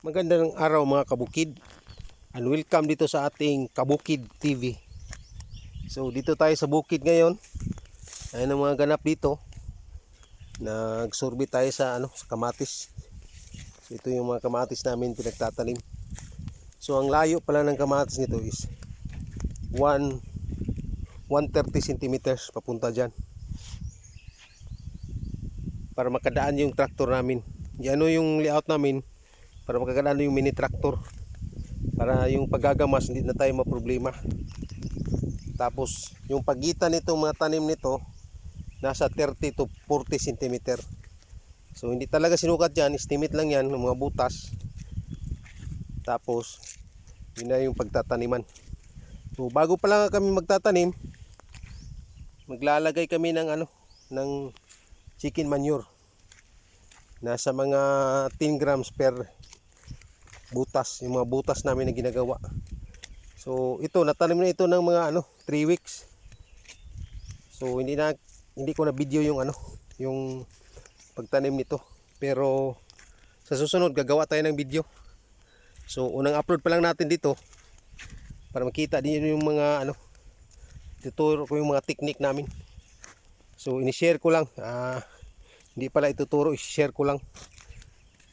Magandang araw mga kabukid and welcome dito sa ating Kabukid TV. So dito tayo sa bukid ngayon. Ayan ang mga ganap dito. Nagsurvey tayo sa ano sa kamatis. So, ito yung mga kamatis namin pinagtatanim. So ang layo pala ng kamatis nito is 1 130 centimeters papunta dyan. Para makadaan yung traktor namin. Yan yung layout namin para makakadaan yung mini tractor. Para yung paggagamas hindi na tayo maproblema. Tapos yung pagitan nitong mga tanim nito nasa 30 to 40 cm so hindi talaga sinukat yan. Estimate lang yan ng mga butas. Tapos yun na yung pagtataniman. So bago pa lang kami magtatanim maglalagay kami ng ano ng chicken manure. Nasa mga 10 grams per butas, yung mga butas namin na ginagawa. So ito, natanim na ito ng mga ano, 3 weeks. So hindi na hindi ko na video yung ano, yung pagtanim nito. Pero sa susunod gagawa tayo ng video. So unang upload pa lang natin dito para makita din yung mga ano tuturo ko yung mga technique namin. So ini-share ko lang. Ah, hindi pala ituturo, i-share ko lang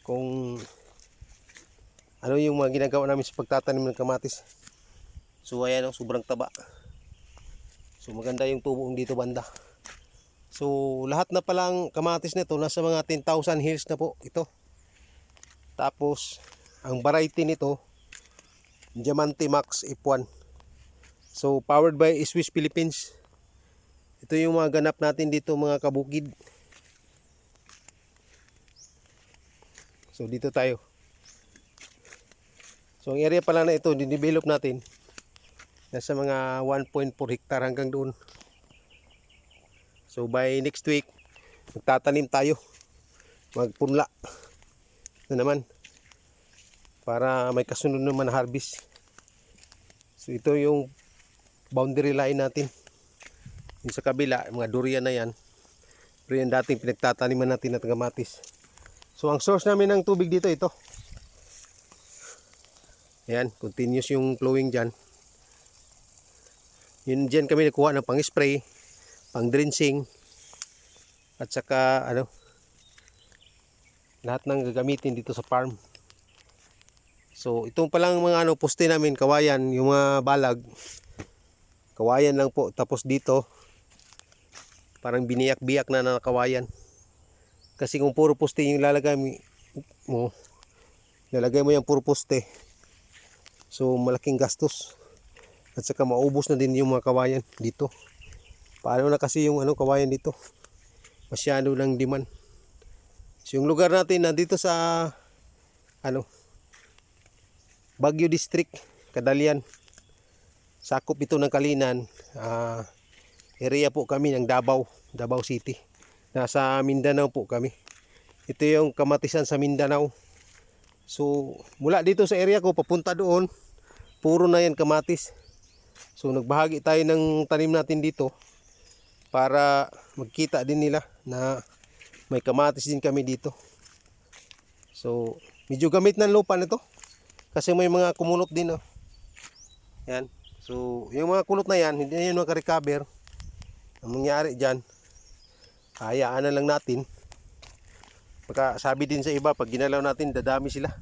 kung ano yung mga ginagawa namin sa pagtatanim ng kamatis. So ayan o, sobrang taba. So maganda yung tubong dito banda. So lahat na palang kamatis nito nasa mga 10,000 hills na po ito. Tapos ang variety nito Diamante Max F1. So powered by Swiss Philippines. Ito yung mga ganap natin dito mga kabukid. So dito tayo. So ang area pala na ito, dinevelop natin. Nasa mga 1.4 hektar hanggang doon. So by next week, magtatanim tayo. Magpunla. Na naman. Para may kasunod naman na harvest. So ito yung boundary line natin. Yung sa kabila, mga durian na yan. Pero yan dating pinagtataniman natin na tagamatis. So ang source namin ng tubig dito ito. Ayan, continuous yung flowing dyan. Yun dyan kami nakuha ng pang spray, pang drenching, at saka ano, lahat ng gagamitin dito sa farm. So itong palang mga ano, poste namin, kawayan, yung mga balag, kawayan lang po. Tapos dito, parang biniyak-biyak na na kawayan. Kasi kung puro poste yung lalagay mo, lalagay mo yung puro poste, So malaking gastos. At saka maubos na din yung mga kawayan dito. Paano na kasi yung ano kawayan dito? Masyado ng demand. So yung lugar natin nandito sa ano Baguio District, Kadalian. Sakop ito ng Kalinan. ah, area po kami ng Davao, Davao City. Nasa Mindanao po kami. Ito yung kamatisan sa Mindanao. So, mula dito sa area ko, papunta doon, puro na yan kamatis. So, nagbahagi tayo ng tanim natin dito para magkita din nila na may kamatis din kami dito. So, medyo gamit ng lupa nito kasi may mga kumunot din. Oh. Yan. So, yung mga kulot na yan, hindi na yun makarecover. Ang mangyari dyan, hayaan na lang natin Baka sabi din sa iba, pag ginalaw natin, dadami sila.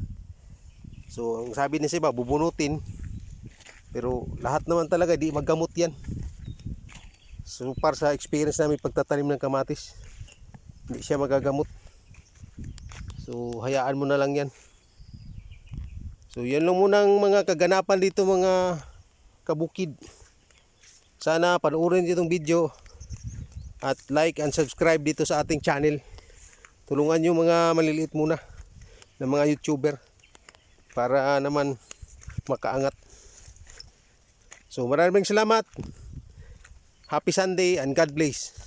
So, ang sabi din sa iba, bubunutin. Pero lahat naman talaga, di maggamot yan. So, para sa experience namin pagtatanim ng kamatis, hindi siya magagamot. So, hayaan mo na lang yan. So, yan lang muna ang mga kaganapan dito mga kabukid. Sana panoorin itong video at like and subscribe dito sa ating channel tulungan nyo mga maliliit muna ng mga youtuber para naman makaangat. So maraming salamat. Happy sunday and God bless